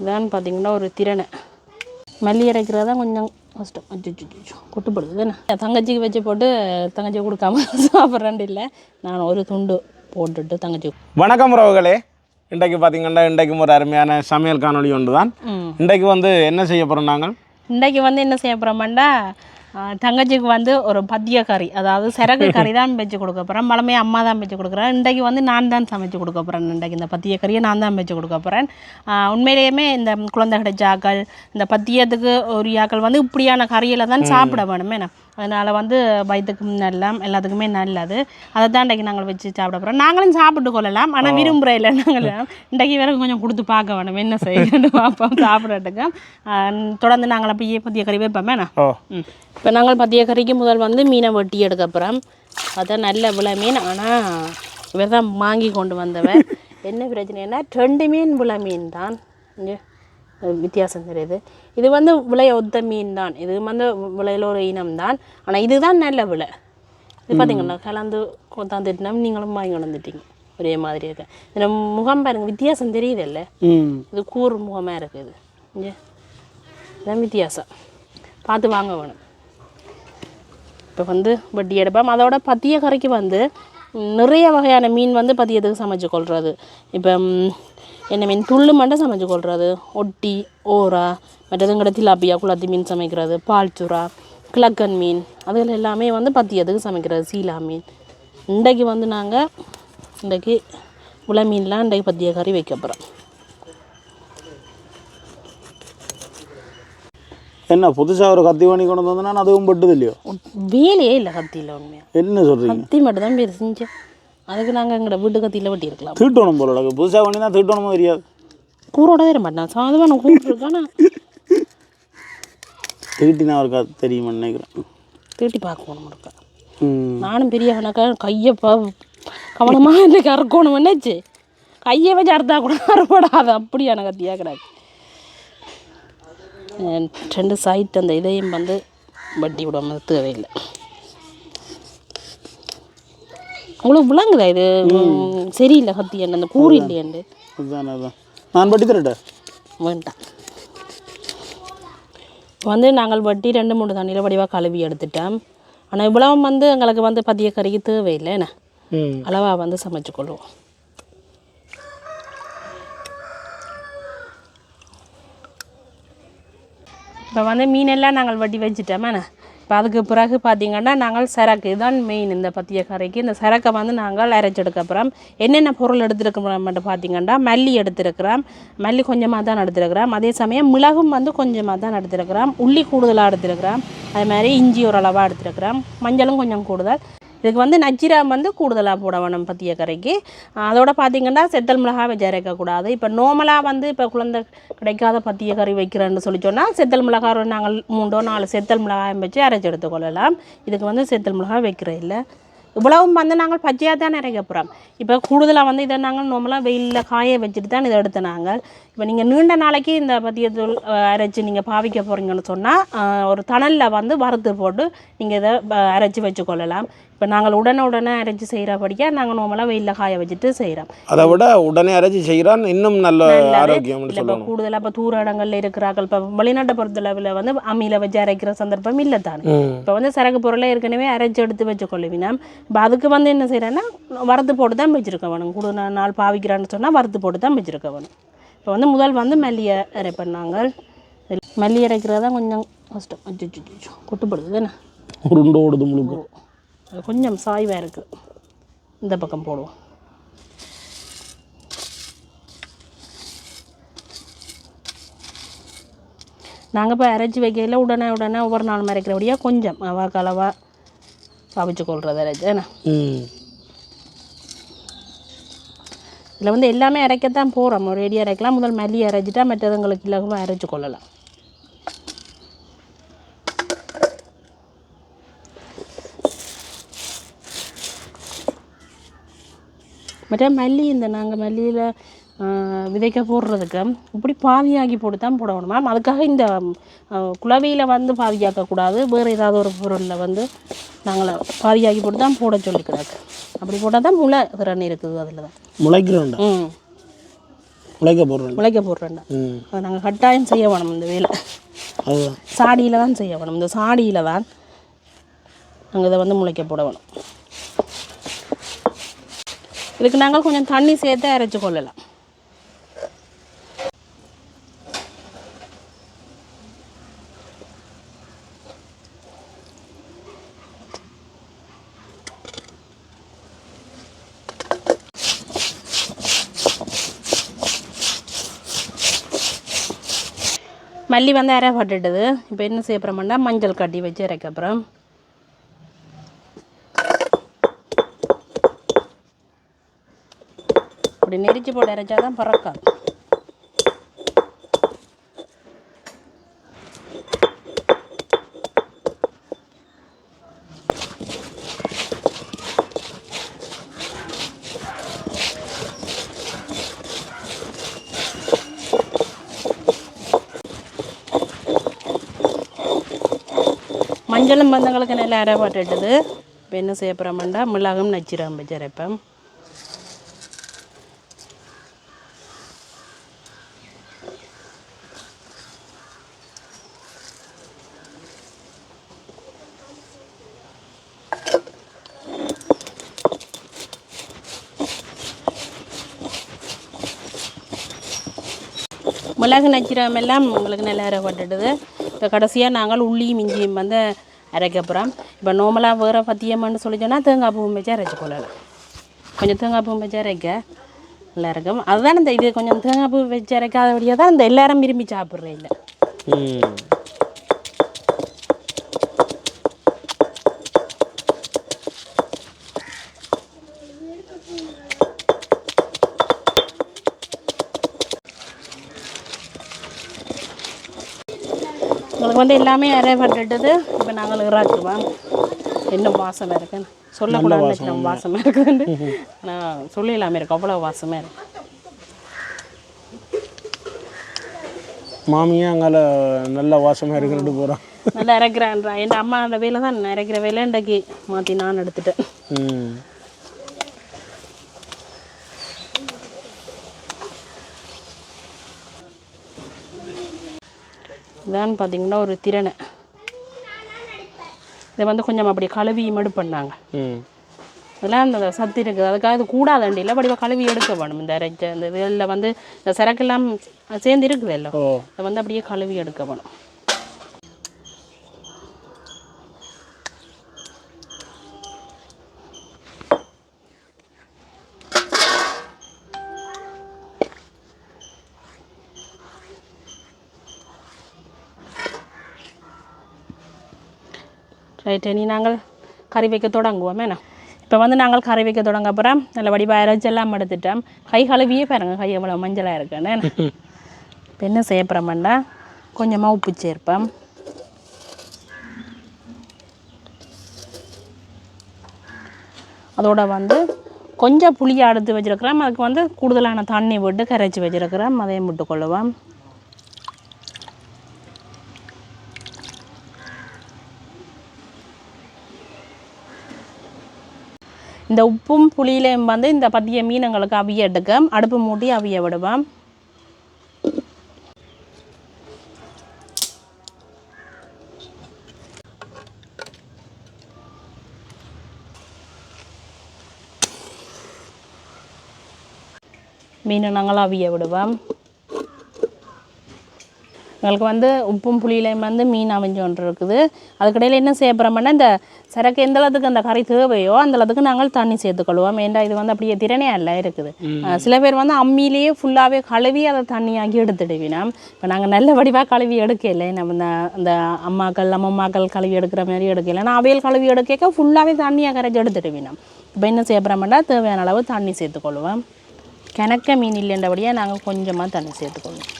இதான் பார்த்தீங்கன்னா ஒரு திறனை. மல்லி அரைக்கிறது தான் கொஞ்சம் கஷ்டம். அச்சோ கொட்டுப்படுது. தானே தங்கச்சிக்கு வச்சு போட்டு தங்கச்சி கொடுக்காம சாப்பிட்றேன் இல்லை. நான் ஒரு துண்டு போட்டுட்டு தங்கச்சி வணக்கம் உறவுகளே. இன்றைக்கு பார்த்தீங்கன்னா இன்றைக்கும் ஒரு அருமையான சமையல் காணொளி ஒன்று தான் இன்றைக்கு வந்து என்ன செய்ய போகிறோம் நாங்கள்? இன்றைக்கு வந்து என்ன செய்ய போகிறோம்டா தங்கச்சிக்கு வந்து ஒரு பத்திய கறி அதாவது சரக்கு கறி தான் வச்சு கொடுக்க போகிறேன் பழமையாக அம்மா தான் வச்சு கொடுக்குறேன். இன்றைக்கு வந்து நான் தான் சமைச்சு கொடுக்க போகிறேன் இன்றைக்கு இந்த பத்திய கறியை நான் தான் வச்சு கொடுக்க போகிறேன் உண்மையிலேயுமே இந்த குழந்தை கிடைச்சாக்கள் இந்த பத்தியத்துக்கு ஒரு ஆக்கள் வந்து இப்படியான கறியில் தான் சாப்பிட வேணுமே அதனால் வந்து வயிற்றுக்கும் நல்லம் எல்லாத்துக்குமே நல்லது. அதை தான் இன்றைக்கி நாங்கள் வச்சு சாப்பிட போகிறோம் நாங்களும் சாப்பிட்டு கொள்ளலாம். ஆனால் விரும்புகிற இல்லை. நாங்கள் இன்றைக்கி வேற கொஞ்சம் கொடுத்து பார்க்க வேணும். என்ன செய்யணும் பார்ப்போம். சாப்பிட்றதுக்கு. தொடர்ந்து நாங்கள் அப்படியே பத்திய கறி வைப்போமே இப்போ நாங்கள் பத்திய கறிக்கு முதல் வந்து மீனை வெட்டி எடுக்க போகிறோம் அதான் நல்ல விலை மீன். ஆனால் இவர் தான் வாங்கி கொண்டு வந்தவன் என்ன பிரச்சனைனா ரெண்டு மீன் விலை மீன் தான் வித்தியாசம் தெரியுது. இது வந்து விலை ஒத்த மீன் தான் இது வந்து விலையில் ஒரு இனம் தான் ஆனால் இதுதான் நல்ல விலை. இது பார்த்தீங்களா கலந்து கொண்டாந்துட்டுனா நீங்களும் வாங்கி வந்துட்டீங்க ஒரே மாதிரி இருக்கு. இதில் முகம் பாருங்க வித்தியாசம் தெரியுது இல்லை இது கூர் முகமாக இருக்குது இதான் வித்தியாசம். பார்த்து வாங்க வேணும். இப்போ வந்து வட்டி எடுப்போம். அதோட பத்திய கறிக்கு வந்து நிறைய வகையான மீன் வந்து பத்தியத்துக்கு சமைச்சு கொள்வது இப்போ என்ன மீன் துள்ளு மட்டும் சமைச்சு கொள்வது ஒட்டி ஓரா மற்றது எங்கட திலாப்பியா குளத்தி மீன் சமைக்கிறது பால்சுறா கிழக்கன் மீன் அதுகள் எல்லாமே வந்து பத்தியத்துக்கு சமைக்கிறது சீலா மீன். இன்றைக்கு வந்து நாங்கள் இன்றைக்கு உல மீன்லாம் இன்றைக்கு பத்திய கறி வைக்க போகிறோம் என்ன புதுசாக ஒரு கத்தி பண்ணி கொண்டு வந்தோம்னா அதுவும் பட்டுது இல்லையோ? வேலையே இல்லை கத்தியில் உண்மையாக என்ன சொல்கிறீங்க கத்தி மட்டும் தான் பேர் செஞ்சேன் அதுக்கு நாங்கள் எங்களோட வீட்டு கத்தியில் வெட்டியிருக்கலாம். தீட்டணும் போல இருக்கு புதுசாக பண்ணி தான் தீட்டணுமோ தெரியாது. கூரோட வர மாட்டான். சாதமான கூப்பிட்டுருக்கானா. தீட்டினா ஒரு கதை தெரியுமான்னு நினைக்கிறேன். தீட்டி பார்க்கணும் ம். நானும் பெரிய கணக்கா கையை ப கவனமாக இன்றைக்கு அறுக்கணும் என்னச்சு? கையை வச்சு அறுத்தா கூட அறுபடாது. அப்படியான கத்தியாக கிடாது அஹ் ரெண்டு சைட் அந்த இதையும் வந்து வட்டி விடாம தேவையில்லை. உங்களுக்கு விளங்குதா இது? சரியில்லை கத்தி என்ன அந்த கூறு இல்லையாண்டு அதுதான் அதான் நான் பட்டி தரட்டேன் வேண்டாம். வந்து நாங்கள் வட்டி ரெண்டு மூணு தண்ணியில் வடிவாக கழுவி எடுத்துட்டோம் ஆனால் இவ்வளவு வந்து எங்களுக்கு வந்து பத்திய கறிக்கு தேவையில்லை என்ன? அளவாக வந்து சமைச்சுக்கொள்வோம் இப்போ வந்து மீனெல்லாம் நாங்கள் வட்டி வச்சுட்டோமே இப்போ அதுக்கு பிறகு பார்த்தீங்கன்னா நாங்கள் சரக்கு இதுதான் மெயின் இந்த பத்திய கரைக்கு இந்த சரக்கை வந்து நாங்கள் அரைச்செடுக்க அப்புறம் என்னென்ன பொருள் எடுத்துருக்கிறோம் பார்த்திங்கன்னா பார்த்தீங்கன்னா மல்லி எடுத்துருக்கிறோம். மல்லி கொஞ்சமாக தான் எடுத்துருக்கிறோம். அதே சமயம் மிளகும் வந்து கொஞ்சமாக தான் எடுத்துருக்கிறோம். உள்ளி கூடுதலாக எடுத்துருக்கிறோம். அதே மாதிரி இஞ்சி ஓரளவாக எடுத்துருக்கிறோம். மஞ்சளும் கொஞ்சம் கூடுதல். இதுக்கு வந்து நஜ்ஜிராம் வந்து கூடுதலாக போட வேணும் பத்திய கரைக்கு. அதோட பார்த்தீங்கன்னா செத்தல் மிளகா வச்சு அரைக்கக்கூடாது இப்போ நோமலாக வந்து இப்போ குழந்தை கிடைக்காத பத்திய கறி வைக்கிறேன்னு சொல்லி சொன்னால் செத்தல் மிளகா நாங்கள் மூண்டோ நாலு செத்தல் மிளகாயம் வச்சு அரைச்சி எடுத்துக்கொள்ளலாம் இதுக்கு வந்து செத்தல் மிளகா வைக்கிறது இல்லை. இவ்வளவும் வந்து நாங்கள் பச்சையாக தான் அரைக்க போகிறோம் இப்போ கூடுதலாக வந்து இதை நாங்கள் நார்மலாக வெயிலில் காய வச்சுட்டு தான் இதை எடுத்து நாங்கள். இப்போ நீங்கள் நீண்ட நாளைக்கு இந்த பத்தியத்தூள் அஹ், அரைச்சு நீங்கள் பாவிக்க போகிறீங்கன்னு சொன்னால் ஒரு தணலில் வந்து வறுத்து போட்டு நீங்கள் இதை அரைச்சி வச்சுக்கொள்ளலாம் இப்போ நாங்கள் உடனே உடனே அரைச்சி செய்கிறபடியாக நாங்கள் நார்மலாக வெயிலில் காய வச்சுட்டு செய்கிறோம் அதை விட உடனே அரைச்சி செய்கிறான் இன்னும் நல்ல ஆரோக்கியம்னு இல்லை இப்போ கூடுதலாக இப்போ தூர இடங்களில் இருக்கிறார்கள். இப்போ வெளிநாட்டை பொறுத்தளவில் வந்து அம்மியில் வச்சு அரைக்கிற சந்தர்ப்பம் இல்லை தானே. இப்போ வந்து சரக்கு பொருளை ஏற்கனவே அரைச்சி எடுத்து வச்சுக்கொள்ளுவினா இப்போ அதுக்கு வந்து என்ன செய்கிறேன்னா வறுத்து போட்டு தான் வச்சுருக்க வேணும். கூட நான் நாள் பாவிக்கிறான்னு சொன்னால் வறுத்து போட்டு தான் வச்சுருக்க வேணும். இப்போ வந்து முதல் வந்து மல்லியை அரைப்பேன் நாங்கள் மல்லி அரைக்கிறது தான் கொஞ்சம் கஷ்டம். அச்சோ கொட்டுப்படுது தானே? உருண்டு ஓடுது முழுக்க. அது கொஞ்சம் சாய்வாக இருக்குது இந்த பக்கம் போடுவோம். நாங்கள் இப்போ அரைச்சி வைக்கையில் உடனே உடனே ஒவ்வொரு நாள் மறைக்கிறபடியாக கொஞ்சம் அவாக்கு அளவாக பாவிச்சு கொள்வது அரைச்சி ஏன்னா இதில் வந்து எல்லாமே அரைக்கத்தான் போகிறோம் ஒரு ரெடி அரைக்கலாம் முதல் மல்லி அரைச்சிட்டா மற்றதுங்களுக்கு இலகுவாக அரைச்சி கொள்ளலாம். மற்ற மல்லி இந்த நாங்கள் மல்லியில் விதைக்க போடுறதுக்கு இப்படி பாதியாக்கி போட்டு தான் போடணும். மேம் அதுக்காக இந்த குளவியில் வந்து பாதியாக்கக்கூடாது வேறு ஏதாவது ஒரு பொருளில் வந்து நாங்கள் பாதியாக்கி போட்டு தான் போட சொல்லிக்கிறாங்க. அப்படி போட்டால் தான் முளை திறன் இருக்குது அதில் தான் முளைக்கிறோண்டா? ம். உழைக்க போடுறேன் முளைக்க போடுறேன்டா ம். அதை நாங்கள் கட்டாயம் செய்ய வேணும் இந்த வேலை. அதுதான். சாடியில் தான் செய்ய வேணும். இந்த சாடியில் தான் நாங்கள் இதை வந்து முளைக்க போட வேணும். இதுக்கு நாங்கள் கொஞ்சம் தண்ணி சேர்த்து அரைச்சி கொள்ளலாம். மல்லி வந்து அரை பட்டுட்டுது இப்போ என்ன செய்ய மஞ்சள் கட்டி வச்சு இறக்க அப்படி நெரிச்சு போட்டு இறைச்சா தான் பறக்காது மஞ்சளும் பந்தங்களுக்கு நல்லா அரை பட்டுட்டுது இப்போ என்ன செய்ய போகிறோம்னா மிளகும் நச்சிரம் வச்சு மிளகு நச்சிரம் எல்லாம் உங்களுக்கு நல்லா அரைப்பட்டுடுது இப்போ கடைசியாக நாங்கள் உள்ளியும் இஞ்சியும் வந்து அரைக்க போகிறோம் இப்போ நார்மலாக வேறு பத்தியம்மான்னு சொல்லி சொன்னால் தேங்காய் பூவும் வச்சு அரைச்சி கொள்ளலாம். கொஞ்சம் தேங்காய் பூவும் வச்சு அரைக்க நல்லா இருக்கும். அதுதான் இந்த இது கொஞ்சம் தேங்காய் பூ வச்சு அரைக்காதபடியாக தான் இந்த எல்லாரும் விரும்பி சாப்பிட்றேன் இல்லை. உங்களுக்கு வந்து எல்லாமே அரைப்பட்டுட்டது இப்போ நாங்கள் இறாக்குவோம் என்ன வாசமாக இருக்குன்னு சொல்லக்கூடாது வாசமாக இருக்குன்னு நான் சொல்லிடலாமே இருக்கு. அவ்வளோ வாசமாக இருக்கு. மாமியும் அங்கால நல்ல வாசமாக இருக்கிறது போகிறான் நல்லா இறக்குறேன்றா. என் அம்மா அந்த வேலை தான் இறக்குற வேலை இன்றைக்கு மாற்றி நான் எடுத்துட்டேன். ம் இதான் பார்த்தீங்கன்னா ஒரு திறனை. இதை வந்து கொஞ்சம் அப்படி கழுவி மடு பண்ணாங்க. ம். அதெல்லாம் அந்த சத்து இருக்குது. அதுக்காக இது கூடாதண்டியில் அப்படி கழுவி எடுக்க வேணும். இந்த அரைச்ச இந்த இதில் வந்து இந்த சரக்கெல்லாம் சேர்ந்து இருக்குது எல்லாம் அதை வந்து அப்படியே கழுவி எடுக்க வேணும். ரைட் இனி நாங்கள் கறி வைக்க தொடங்குவோம் என்ன இப்போ வந்து நாங்கள் கறி வைக்க தொடங்க அப்புறம் நல்ல வடிவாக இறைச்செல்லாம் எடுத்துட்டோம் கை கழுவியே பாருங்க கை எவ்வளோ மஞ்சளாக இருக்குன்னு இப்போ என்ன செய்ய போகிறோம்டா கொஞ்சமாக உப்பு சேர்ப்பேன் அதோட வந்து கொஞ்சம் புளியை அடுத்து வச்சுருக்கிறோம் அதுக்கு வந்து கூடுதலான தண்ணி விட்டு கரைச்சி வச்சுருக்கிறோம் அதையும் விட்டுக்கொள்ளுவோம் இந்த உப்பும் புளியிலையும் வந்து இந்த பத்திய மீனங்களுக்கு அவிய எடுக்க அடுப்பு மூட்டி அவிய விடுவேன் மீனை நாங்கள் அவிய விடுவோம். எங்களுக்கு வந்து உப்பும் புளியிலையும் வந்து மீன் அவிஞ்சு ஒன்று இருக்குது. அதுக்கிடையில் என்ன செய்ய போகிறோம்னா இந்த சரக்கு எந்த அளவுக்கு அந்த கறி தேவையோ அந்த அளவுக்கு நாங்கள் தண்ணி சேர்த்துக்கொள்வோம். ஏன்டா இது வந்து அப்படியே திறனே அல்ல இருக்குது. சில பேர் வந்து அம்மியிலேயே ஃபுல்லாகவே கழுவி அதை தண்ணியாக்கி எடுத்துடுவினா இப்போ நாங்கள் நல்ல வடிவாக கழுவி எடுக்கல. நம்ம இந்த அந்த அம்மாக்கள் அம்மம்மாக்கள் கழுவி எடுக்கிற மாதிரி எடுக்கல. நான் அவையல் கழுவி எடுக்க ஃபுல்லாகவே தண்ணியாக கரைச்சி எடுத்துடுவினா இப்போ என்ன செய்ய போகிறோம்னா தேவையான அளவு தண்ணி சேர்த்துக்கொள்வோம். கிணக்க மீன் இல்லைன்றபடியாக நாங்கள் கொஞ்சமாக தண்ணி சேர்த்துக்கொள்வோம்.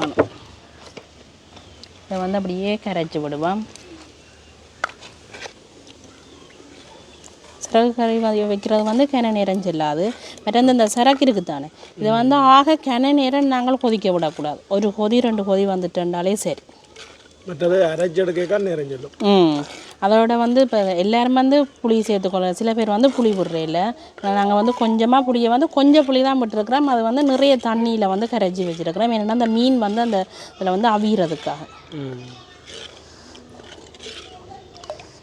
ஆமாம் இதை வந்து அப்படியே கரைச்சி விடுவோம் சிறகு கறி வைக்கிறது வந்து கிண நேரம் செல்லாது. மற்ற இந்த சிறகு இருக்குது தானே இதை வந்து ஆக கிண நேரம் நாங்கள் கொதிக்க விடக்கூடாது. ஒரு கொதி ரெண்டு கொதி வந்துட்டுண்டாலே சரி. மற்றது அரைச்செடுக்கா நேரம் சொல்லும். ம். அதோட வந்து இப்போ எல்லாரும் வந்து புளி சேர்த்துக்கொள்ள சில பேர் வந்து புளி விடுறையில நாங்கள் வந்து கொஞ்சமாக புளியை வந்து கொஞ்சம் புளி தான் விட்டுருக்குறோம். அது வந்து நிறைய தண்ணியில் வந்து கரைச்சி வச்சுருக்கிறோம். ஏன்னா அந்த மீன் வந்து அந்த இதில் வந்து அவியறதுக்காக.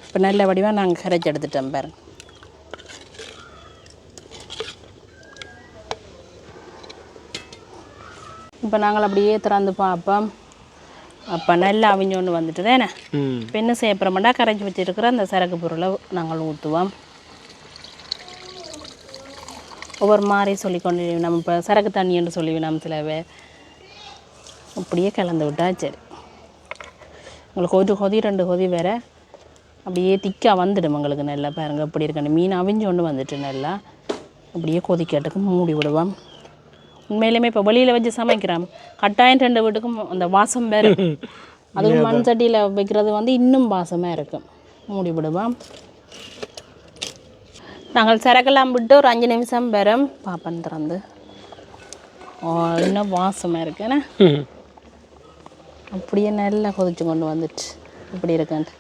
இப்போ நல்ல வடிவாக நாங்கள் கரைச்சி எடுத்துட்டோம் பாருங்க. இப்போ நாங்கள் அப்படியே திறந்து பார்ப்போம். அப்போ நல்லா அவிஞ்சோண்டு வந்துட்டு தானே? இப்போ என்ன செய்ய போகிறோம்னா கரைச்சி வச்சிருக்கிற அந்த சரக்கு பொருளை நாங்கள் ஊற்றுவோம் ஒவ்வொரு மாதிரி சொல்லி கொண்டு நம்ம இப்போ சரக்கு தண்ணின்னு சொல்லி நம்ம சில பேர் அப்படியே கலந்து விட்டா சரி. உங்களுக்கு ஒரு கொதி ரெண்டு கொதி வேற அப்படியே திக்காக வந்துடும் உங்களுக்கு நல்லா பாருங்க. அப்படி இருக்கணும் மீன் அவிஞ்சு கொண்டு வந்துட்டு நல்லா அப்படியே கொதிக்கட்டுக்கு மூடி விடுவோம். உண்மையிலுமே இப்போ வெளியில் வச்சு சமைக்கிறோம் கட்டாயம் ரெண்டு வீட்டுக்கும் அந்த வாசம் வேறு அதுவும் மண் சட்டியில் வைக்கிறது வந்து இன்னும் வாசமாக இருக்கும் மூடி விடுவோம் நாங்கள் சரக்கெல்லாம் விட்டு ஒரு அஞ்சு நிமிஷம் பெறும் பாப்பன் திறந்து. இன்னும் வாசமாக இருக்குண்ணே அப்படியே நல்லா கொதிச்சு கொண்டு வந்துட்டு இப்படி இருக்குன்ட்டு.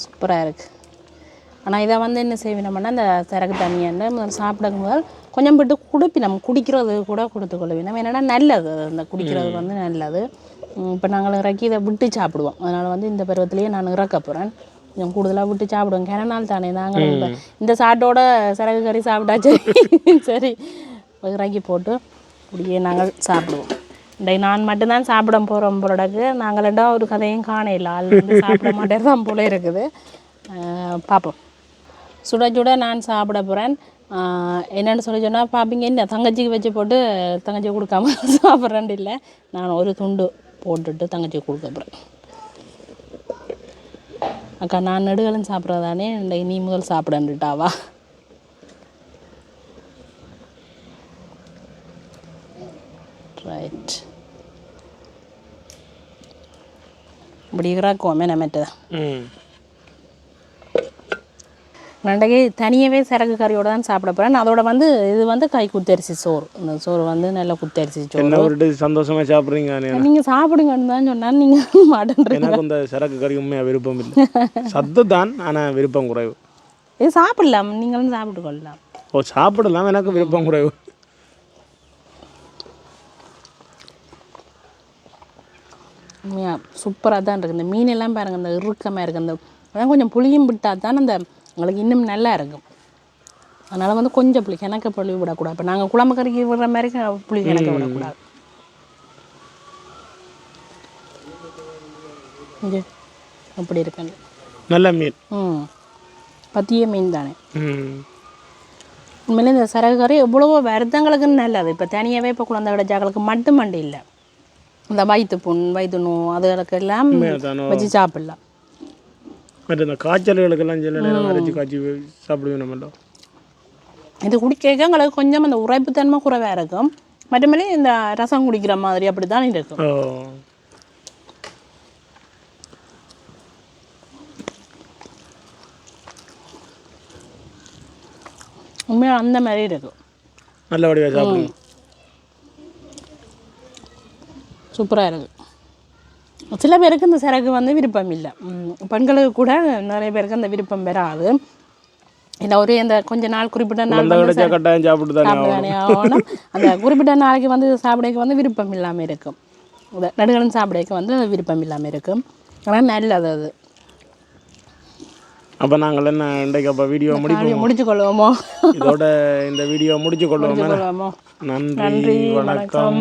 சூப்பராக இருக்குது ஆனால் இதை வந்து என்ன செய்வினோம்னா இந்த சரக்கு தண்ணியாண்டு முதல்ல சாப்பிடும் முதல் கொஞ்சம் விட்டு குடிப்பி நம்ம குடிக்கிறது கூட கொடுத்து கொள்ளுவினோம் என்னென்னா நல்லது. அந்த குடிக்கிறது வந்து நல்லது. இப்போ நாங்கள் இறக்கி இதை விட்டு சாப்பிடுவோம். அதனால் வந்து இந்த பருவத்திலேயே நான் இறக்க போகிறேன் கொஞ்சம் கூடுதலாக விட்டு சாப்பிடுவோம். கிண நாள் தானே நாங்கள் இந்த இந்த சாட்டோட சரக்கு கறி சாப்பிட்டா சரி சரி. இறக்கி போட்டு அப்படியே நாங்கள் சாப்பிடுவோம். இன்றைக்கு நான் மட்டும்தான் சாப்பிட போகிறோம் போலடக்கு நாங்கள் ரெண்டா ஒரு கதையும் காணையில் ஆள் வந்து சாப்பிட மாட்டேன் தான் போல இருக்குது. பார்ப்போம். சுட சுட நான் சாப்பிட போகிறேன் என்னென்னு சொல்லி சொன்னால் பார்ப்பீங்க என்ன தங்கச்சிக்கு வச்சு போட்டு தங்கச்சி கொடுக்காம சாப்பிட்றேன் இல்லை. நான் ஒரு துண்டு போட்டுட்டு தங்கச்சி கொடுக்க போகிறேன் அக்கா நான் நெடுகளும் சாப்பிட்றதானே? இந்த நீ முதல் சாப்பிடன்னுட்டாவா? ரைட் இப்படி இறக்குவோமே நம்மட்டு ம். நண்டைக்கு தனியாகவே சரக்கு கறியோட தான் சாப்பிட போகிறேன் அதோட வந்து இது வந்து கை குத்தரிசி சோறு. இந்த சோறு வந்து நல்ல குத்தரிசி சோறு. ஒரு dish சந்தோஷமா சாப்பிட்றீங்க. நீங்கள் சாப்பிடுங்கன்னு தான் சொன்னால் நீங்கள் மாட்டேன்றீங்க எனக்கு இந்த சரக்கு கறி உண்மையாக விருப்பம் இல்லை. சத்து தான் ஆனால் விருப்பம் குறைவு. இது சாப்பிடலாம். நீங்களும் சாப்பிட்டு கொள்ளலாம். ஓ சாப்பிடலாம். எனக்கு விருப்பம் குறைவு. சூப்பராக தான் இருக்குது இந்த மீன் எல்லாம் பாருங்கள் இந்த இறுக்கமாக இருக்குது அந்த அதான் கொஞ்சம் புளியும் விட்டால் தான் அந்த உங்களுக்கு இன்னும் நல்லா இருக்கும். அதனால் வந்து கொஞ்சம் புளி கிணக்க புளி விடக்கூடாது. இப்போ நாங்கள் குழம்பு கறிக்கு விடுற மாதிரி புளி கிணக்க விடக்கூடாது. இது அப்படி இருக்குங்க. நல்ல மீன். ம். பத்திய மீன் தானே. ம். உண்மையிலே இந்த சரகு கறி எவ்வளவோ வருத்தங்களுக்குன்னு நல்லது. இப்போ தனியாகவே இப்போ குழந்தை கிடைச்சாக்களுக்கு மட்டும் மண்டி இல்லை. இந்த வயிற்று புண் வயிற்று நோ அதுகளுக்கெல்லாம் அதானோ. வச்சு சாப்பிடலாம். மற்ற இந்த காய்ச்சல்களுக்கெல்லாம் சில நேரம் அரைச்சி காய்ச்சி சாப்பிடுவேன் நம்மளோ இது குடிக்க எங்களுக்கு கொஞ்சம் அந்த உரைப்புத்தன்மை குறைவாக இருக்கும். மற்றபடி இந்த ரசம் குடிக்கிற மாதிரி அப்படி தான் இருக்கும் உண்மையாக அந்த மாதிரி இருக்கும். நல்ல வடிவாக சாப்பிடுங்க சூப்பராக இருக்குது சில பேருக்கு இந்த சரக்கு வந்து விருப்பம் இல்லை. பெண்களுக்கு கூட நிறைய பேருக்கு அந்த விருப்பம் பெறாது இல்லை ஒரு இந்த கொஞ்ச நாள் குறிப்பிட்ட நாள் கட்டாயம் சாப்பிட்டு ஆகணும். அந்த குறிப்பிட்ட நாளைக்கு வந்து சாப்பிடக்கு வந்து விருப்பம் இல்லாமல் இருக்கும். இந்த நடுகளும் சாப்பிடக்கு வந்து விருப்பம் இல்லாமல் இருக்கும். ஆனால் நல்லது அது. அப்போ நாங்கள் என்ன இன்றைக்கு அப்போ வீடியோ முடிப்போம்? முடிச்சு கொள்வோமோ இதோட இந்த வீடியோ முடிச்சு கொள்வோமோ நன்றி வணக்கம்.